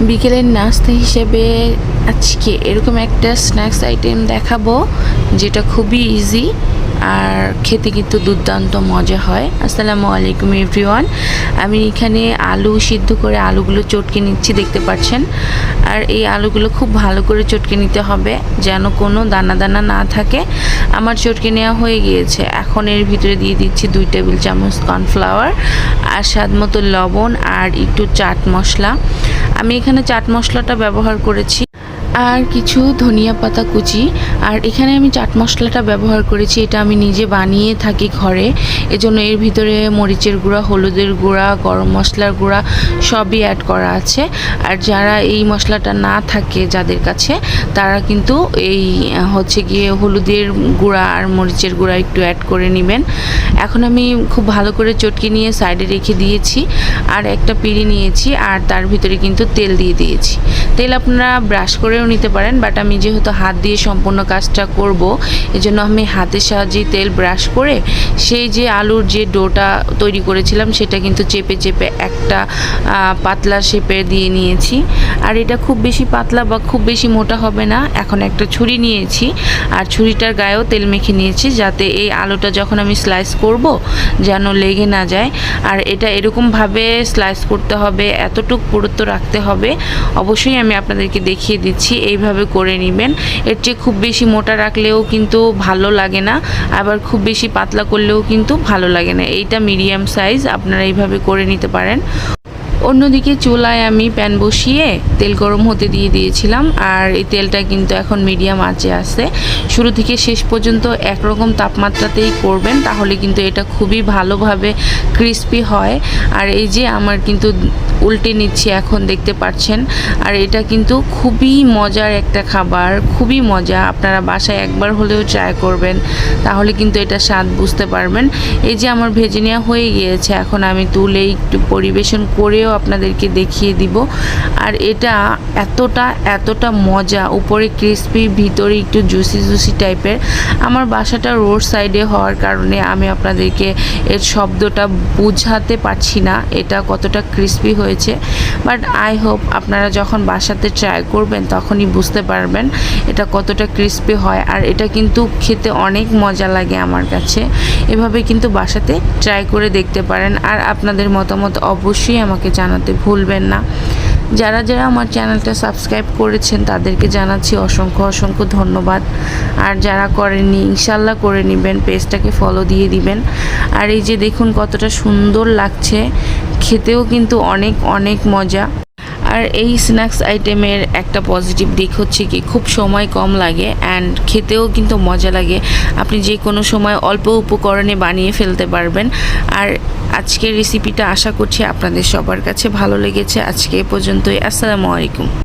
বিকেলের নাস্তা হিসেবে আজকে এরকম একটা স্ন্যাক্স আইটেম দেখাবো যেটা খুবই ইজি আর খেতে কিন্তু দুর্দান্ত মজা হয়। আসসালামু আলাইকুম, এভরিওয়ান। আমি এখানে আলু সিদ্ধ করে আলুগুলো চটকে নিচ্ছি, দেখতে পাচ্ছেন? আর এই আলুগুলো খুব ভালো করে চটকে নিতে হবে, যেন কোনো দানা দানা না থাকে। আমার চটকে নেওয়া হয়ে গিয়েছে। এখন এর ভিতরে দিয়ে দিচ্ছি দুই টেবিল চামচ কর্নফ্লাওয়ার আর স্বাদ মতো লবণ আর একটু চাট মশলা। আমি এখানে চাট মশলাটা ব্যবহার করেছি। আর কিছু ধনিয়া পাতা কুচি। আর এখানে আমি চাট মশলাটা ব্যবহার করেছি, এটা আমি নিজে বানিয়ে থাকি ঘরে। এজন্য এর ভিতরে মরিচের গুঁড়া, হলুদের গুঁড়া, গরম মশলার গুঁড়া সবই অ্যাড করা আছে। আর যারা এই মশলাটা না থাকে যাদের কাছে, তারা কিন্তু এই, হচ্ছে গিয়ে হলুদের গুঁড়া আর মরিচের গুঁড়া একটু অ্যাড করে নেবেন। এখন আমি খুব ভালো করে চটকে নিয়ে সাইডে রেখে দিয়েছি। আর একটা পিড়ি নিয়েছি, আর তার ভিতরে কিন্তু তেল দিয়ে দিয়েছি। তেল আপনারা ব্রাশ করেও নিতে পারেন বাট আমি যেহেতু হাত দিয়ে সম্পূর্ণ কাজটা করব, এজন্য আমি হাতের সাহায্যে তেল ব্রাশ করে সেই যে আলুর যে ডোটা তৈরি করেছিলাম, সেটা কিন্তু চেপে চেপে একটা পাতলা শেপে দিয়ে নিয়েছি। আর এটা খুব বেশি পাতলা বা খুব বেশি মোটা হবে না, এখন একটা ছুরি নিয়েছি। আর ছুরিটার গায়েও তেল মেখে নিয়েছি, যাতে এই আলুটা যখন আমি স্লাইস করব, যেন লেগে না যায়। আর এটা এরকমভাবে স্লাইস করতে হবে, এতটুক পুরুত্ব রাখতে হবে, অবশ্যই আমি আপনাদেরকে দেখিয়ে দিচ্ছি। এইভাবে করে নেবেন। এর চেয়ে খুব বেশি মোটা রাখলেও কিন্তু ভালো লাগে না, আবার খুব বেশি পাতলা করলেও কিন্তু ভালো লাগে না। এইটা মিডিয়াম সাইজ, আপনারা এইভাবে করে নিতে পারেন। অন্যদিকে চুলায় আমি প্যান বসিয়ে তেল গরম হতে দিয়ে দিয়েছিলাম, আর এই তেলটা কিন্তু এখন মিডিয়াম আঁচে আছে। শুরু থেকে শেষ পর্যন্ত একরকম তাপমাত্রাতেই করবেন, তাহলে কিন্তু এটা খুবই ভালোভাবে ক্রিস্পি হয়। আর এই যে আমার কিন্তু উল্টে নিচ্ছি এখন দেখতে পাচ্ছেন আর এটা কিন্তু খুবই মজার একটা খাবার, খুবই মজা। আপনারা বাসায় একবার হলেও ট্রাই করবেন, তাহলে কিন্তু এটা স্বাদ বুঝতে পারবেন। এই যে আমার ভেজে নেওয়া হয়ে গিয়েছে, এখন আমি তুলে একটু পরিবেশন করেও আপনাদেরকে দেখিয়ে দিব। আর এটা এতটা এতটা মজা, উপরে ক্রিস্পি ভিতরে একটু জুসি জুসি টাইপের আমার বাসাটা রোড সাইডে হওয়ার কারণে আমি আপনাদেরকে এর শব্দটা বুঝাতে পারছি না, এটা কতটা ক্রিস্পি হয়েছে। বাট আই হোপ আপনারা যখন বাসাতে ট্রাই করবেন, তখনই বুঝতে পারবেন এটা কতটা ক্রিস্পি হয়। আর এটা কিন্তু খেতে অনেক মজা লাগে আমার কাছে। এভাবে কিন্তু বাসাতে ট্রাই করে দেখতে পারেন। আর আপনাদের মতামত অবশ্যই আমাকে জানাতে ভুলবেন না। যারা যারা আমার চ্যানেলটা সাবস্ক্রাইব করেছেন, তাদেরকে জানাচ্ছি অসংখ্য অসংখ্য ধন্যবাদ। আর যারা করেননি, ইনশাল্লাহ করে নেবেন, পেজটাকে ফলো দিয়ে দিবেন। আর এই যে দেখুন কতটা সুন্দর লাগছে। খেতেও কিন্তু অনেক অনেক মজা। আর এই স্ন্যাক্স আইটেমের একটা পজিটিভ দিক হচ্ছে কি, খুব সময় কম লাগে অ্যান্ড খেতেও কিন্তু মজা লাগে। আপনি যে কোনো সময় অল্প উপকরণে বানিয়ে ফেলতে পারবেন। আর আজকের রেসিপিটা আশা করছি আপনাদের সবার কাছে ভালো লেগেছে। আজকে এ পর্যন্তই। আসসালামু আলাইকুম।